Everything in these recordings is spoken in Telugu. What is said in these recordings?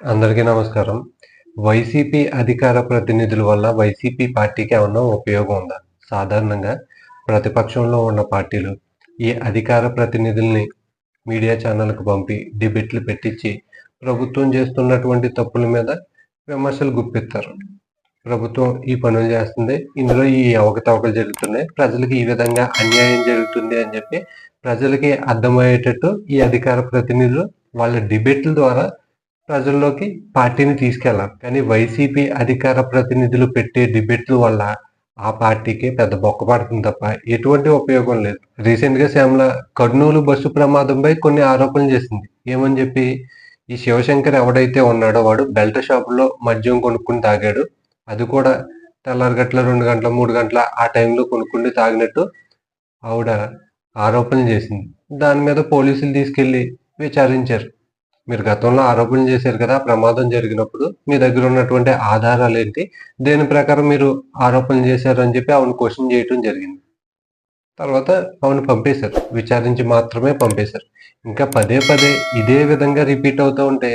అందరికీ నమస్కారం. వైసీపీ అధికార ప్రతినిధుల వల్ల వైసీపీ పార్టీకి ఏమన్నా ఉపయోగం ఉందా? సాధారణంగా ప్రతిపక్షంలో ఉన్న పార్టీలు ఈ అధికార ప్రతినిధుల్ని మీడియా ఛానళ్ళకు పంపి డిబేట్లు పెట్టించి ప్రభుత్వం చేస్తున్నటువంటి తప్పుల మీద విమర్శలు గుప్పిస్తారు. ప్రభుత్వం ఈ పనులు చేస్తుంది. ఇందులో ఈ అవకతవకలు జరుగుతున్నాయి. ప్రజలకి ఈ విధంగా అన్యాయం జరుగుతుంది అని చెప్పి ప్రజలకి అర్థమయ్యేటట్టు ఈ అధికార ప్రతినిధులు వాళ్ళ డిబేట్ల ద్వారా ప్రజల్లోకి పార్టీని తీసుకెళ్ళాలి కానీ వైసీపీ అధికార ప్రతినిధులు పెట్టే డిబేట్ల వల్ల ఆ పార్టీకి పెద్ద బొక్క పడుతుంది తప్ప ఎటువంటి ఉపయోగం లేదు. రీసెంట్గా శ్యామల కర్నూలు బస్సు ప్రమాదంపై కొన్ని ఆరోపణలు చేసింది. ఏమని చెప్పి? ఈ శివశంకర్ ఎవడైతే ఉన్నాడో వాడు బెల్ట్ షాపులో మద్యం కొనుక్కుని తాగాడు. అది కూడా తెల్లారి గంటల రెండు గంటల మూడు గంటల ఆ టైంలో కొనుక్కుని తాగినట్టు ఆవిడ ఆరోపణలు చేసింది. దాని మీద పోలీసులు తీసుకెళ్ళి విచారించారు. మీరు గతంలో ఆరోపణలు చేశారు కదా ప్రమాదం జరిగినప్పుడు మీ దగ్గర ఉన్నటువంటి ఆధారాలు ఏంటి? దేని ప్రకారం మీరు ఆరోపణలు చేశారు అని చెప్పి ఆవిడ క్వశ్చన్ చేయటం జరిగింది. తర్వాత ఆవిడ పంపేశారు. విచారించి మాత్రమే పంపేశారు. ఇంకా పదే పదే ఇదే విధంగా రిపీట్ అవుతూ ఉంటే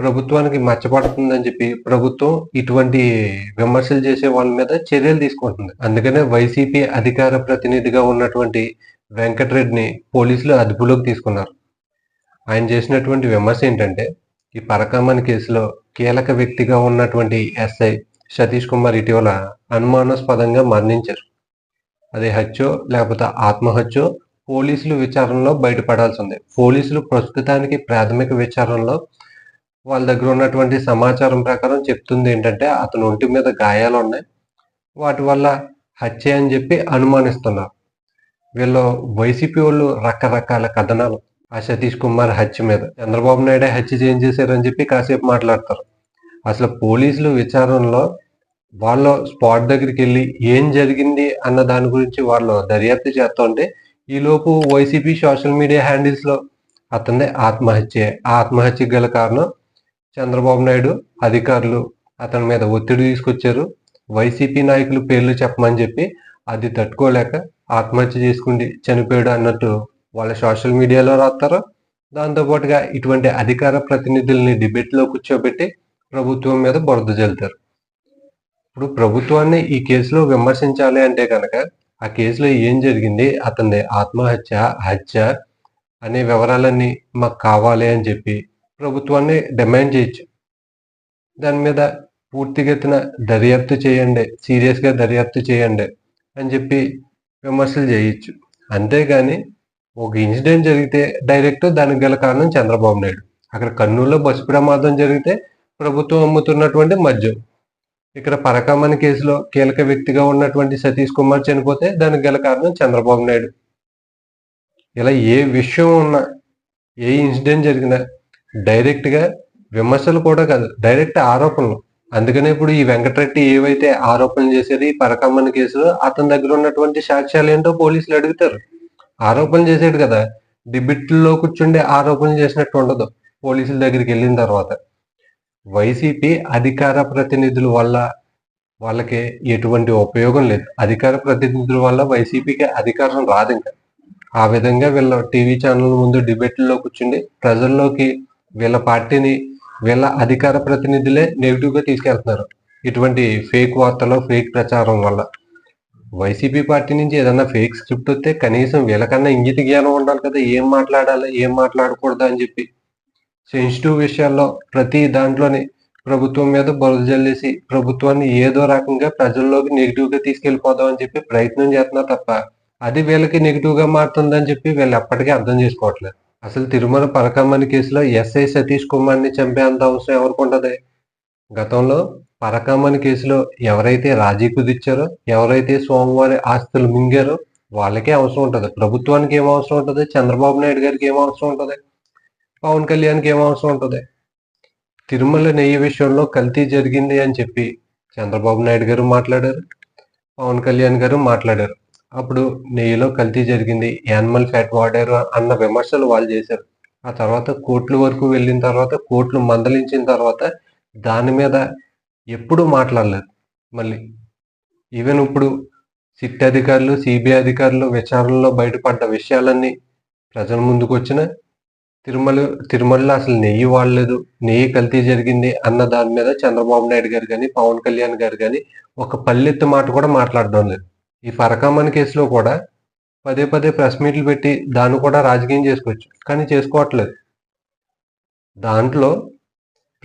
ప్రభుత్వానికి మచ్చపడుతుందని చెప్పి ప్రభుత్వం ఇటువంటి విమర్శలు చేసే వాళ్ళ మీద చర్యలు తీసుకుంటుంది. అందుకనే వైసీపీ అధికార ప్రతినిధిగా ఉన్నటువంటి వెంకటరెడ్డిని పోలీసులు అదుపులోకి తీసుకున్నారు. ఆయన చేసినటువంటి విమర్శ ఏంటంటే ఈ పరకామణి కేసులో కీలక వ్యక్తిగా ఉన్నటువంటి ఎస్ఐ సతీష్ కుమార్ ఇటీవల అనుమానాస్పదంగా మరణించారు. అది హత్యో లేకపోతే ఆత్మహత్యో పోలీసులు విచారణలో బయటపడాల్సి ఉంది. పోలీసులు ప్రస్తుతానికి ప్రాథమిక విచారణలో వాళ్ళ దగ్గర ఉన్నటువంటి సమాచారం ప్రకారం చెప్తుంది ఏంటంటే అతను ఒంటి మీద గాయాలు ఉన్నాయి. వాటి వల్ల హత్య అని చెప్పి అనుమానిస్తున్నారు. వీళ్ళు వైసీపీ వాళ్ళు రకరకాల కథనాలు ఆ సతీష్ కుమార్ హత్య మీద. చంద్రబాబు నాయుడే హత్య చేయించేశారని చెప్పి కాసేపు మాట్లాడతారు. అసలు పోలీసులు విచారణలో వాళ్ళు స్పాట్ దగ్గరికి వెళ్ళి ఏం జరిగింది అన్న దాని గురించి వాళ్ళు దర్యాప్తు చేస్తుంటే ఈలోపు వైసీపీ సోషల్ మీడియా హ్యాండిల్స్లో అతనిదే ఆత్మహత్య ఆ ఆత్మహత్యకు గల కారణం చంద్రబాబు నాయుడు అధికారులు అతని మీద ఒత్తిడి తీసుకొచ్చారు. వైసీపీ నాయకులు పేర్లు చెప్పమని చెప్పి అది తట్టుకోలేక ఆత్మహత్య చేసుకుండి చనిపోయాడు అన్నట్టు వాళ్ళ సోషల్ మీడియాలో రాస్తారు దాంతోపాటుగా ఇటువంటి అధికార ప్రతినిధుల్ని డిబేట్లో కూర్చోబెట్టి ప్రభుత్వం మీద బురద జల్లుతారు. ఇప్పుడు ప్రభుత్వాన్ని ఈ కేసులో విమర్శించాలి అంటే కనుక ఆ కేసులో ఏం జరిగింది అతని ఆత్మహత్య హత్య అనే వివరాలన్నీ మాకు కావాలి అని చెప్పి ప్రభుత్వాన్ని డిమాండ్ చేయొచ్చు. దాని మీద పూర్తిగెత్తిన దర్యాప్తు చేయండి సీరియస్గా దర్యాప్తు చేయండి అని చెప్పి విమర్శలు చేయొచ్చు. అంతేగాని ఒక ఇన్సిడెంట్ జరిగితే డైరెక్ట్ దానికి గల కారణం చంద్రబాబు నాయుడు. అక్కడ కర్నూలులో బస్సు ప్రమాదం జరిగితే ప్రభుత్వం అమ్ముతున్నటువంటి మద్యం. ఇక్కడ పరకామణి కేసులో కీలక వ్యక్తిగా ఉన్నటువంటి సతీష్ కుమార్ చనిపోతే దానికి గల కారణం చంద్రబాబు నాయుడు. ఇలా ఏ విషయం ఉన్నా ఏ ఇన్సిడెంట్ జరిగినా డైరెక్ట్గా విమర్శలు కూడా కాదు డైరెక్ట్ ఆరోపణలు. అందుకనే ఇప్పుడు ఈ వెంకటరెడ్డి ఏవైతే ఆరోపణలు చేశారో ఈ పరకమ్మని కేసులో అతని దగ్గర ఉన్నటువంటి సాక్ష్యాలు ఏంటో పోలీసులు అడుగుతారు. ఆరోపణలు చేసాడు కదా. డిబిట్లో కూర్చుండే ఆరోపణలు చేసినట్టు ఉండదు. పోలీసుల దగ్గరికి వెళ్ళిన తర్వాత. వైసీపీ అధికార ప్రతినిధుల వల్ల వాళ్ళకి ఎటువంటి ఉపయోగం లేదు. అధికార ప్రతినిధుల వల్ల వైసీపీకి అధికారం రాదు ఇంకా. ఆ విధంగా వీళ్ళ టీవీ ఛానల్ ముందు డిబేట్లో కూర్చుండి ప్రజల్లోకి వీళ్ళ పార్టీని వీళ్ళ అధికార ప్రతినిధులే నెగిటివ్గా తీసుకెళ్తున్నారు. ఇటువంటి ఫేక్ వార్తలు ఫేక్ ప్రచారం వల్ల. వైసీపీ పార్టీ నుంచి ఏదన్నా ఫేక్ స్క్రిప్ట్ వస్తే కనీసం వీళ్ళకన్నా ఇంగిత జ్ఞానం ఉండాలి కదా ఏం మాట్లాడాలి ఏం మాట్లాడకూడదు అని చెప్పి. సెన్సిటివ్ విషయాల్లో ప్రతి దాంట్లోని ప్రభుత్వం మీద బురద జల్లేసి ప్రభుత్వాన్ని ఏదో రకంగా ప్రజల్లోకి నెగిటివ్గా తీసుకెళ్ళిపోదాం అని చెప్పి ప్రయత్నం చేస్తున్నారు తప్ప అది వీళ్ళకి నెగిటివ్గా మారుతుందని చెప్పి వీళ్ళు ఎప్పటికీ అర్థం చేసుకోవట్లేదు. అసలు తిరుమల పరకమ్మని కేసులో ఎస్ఐ సతీష్ కుమార్ని చంపేంత అవసరం ఎవరికి ఉండదు గతంలో పరకమ్మని కేసులో ఎవరైతే రాజీ కుదిర్చారో ఎవరైతే సోమవారి ఆస్తులు మింగారో వాళ్ళకే అవసరం ఉంటుంది. ప్రభుత్వానికి ఏం అవసరం ఉంటుంది? చంద్రబాబు నాయుడు గారికి ఏం అవసరం ఉంటుంది? పవన్ కళ్యాణ్కి ఏం అవసరం ఉంటుంది? తిరుమల నెయ్యి విషయంలో కల్తీ జరిగింది అని చెప్పి చంద్రబాబు నాయుడు గారు మాట్లాడారు. పవన్ కళ్యాణ్ గారు మాట్లాడారు. అప్పుడు నెయ్యిలో కల్తీ జరిగింది యానిమల్ ఫ్యాట్ వాడారు అన్న విమర్శలు వాళ్ళు చేశారు. ఆ తర్వాత కోర్టుల వరకు వెళ్ళిన తర్వాత కోర్టులు మందలించిన తర్వాత దాని మీద ఎప్పుడూ మాట్లాడలేదు. మళ్ళీ ఈవెన్ ఇప్పుడు సిట్ అధికారులు సిబిఐ అధికారులు విచారణలో బయటపడ్డ విషయాలన్నీ ప్రజల ముందుకు వచ్చిన తిరుమల తిరుమలలో అసలు నెయ్యి వాడలేదు. నెయ్యి కల్తీ జరిగింది అన్న దాని మీద చంద్రబాబు నాయుడు గారు కానీ పవన్ కళ్యాణ్ గారు కానీ ఒక పల్లెత్తు మాట కూడా మాట్లాడడం లేదు. ఈ ఫరకామన్ కేసులో కూడా పదే పదే ప్రెస్ మీట్లు పెట్టి దాన్ని కూడా రాజకీయం చేసుకోవచ్చు. కానీ చేసుకోవట్లేదు. దాంట్లో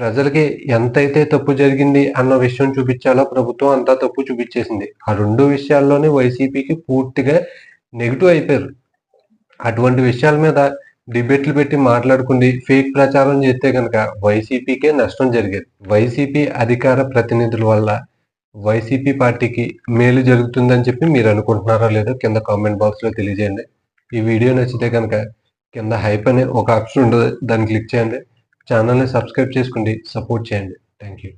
ప్రజలకి ఎంతైతే తప్పు జరిగింది అన్న విషయం చూపించాలో ప్రభుత్వం అంతా తప్పు చూపించేసింది. ఆ రెండు విషయాల్లోనే వైసీపీకి పూర్తిగా నెగిటివ్ అయిపోయారు. అటువంటి విషయాల మీద డిబేట్లు పెట్టి మాట్లాడుకుంది ఫేక్ ప్రచారం చేస్తే కనుక వైసీపీకే నష్టం జరిగేది. వైసీపీ అధికార ప్రతినిధుల వల్ల వైసీపీ పార్టీకి మేలు జరుగుతుందని చెప్పి మీరు అనుకుంటున్నారో లేదో కింద కామెంట్ బాక్స్లో తెలియజేయండి. ఈ వీడియో నచ్చితే కనుక కింద హైప్ అనే ఒక ఆప్షన్ ఉండదు దాన్ని క్లిక్ చేయండి. ఛానల్ని సబ్స్క్రైబ్ చేసుకోండి సపోర్ట్ చేయండి. Thank you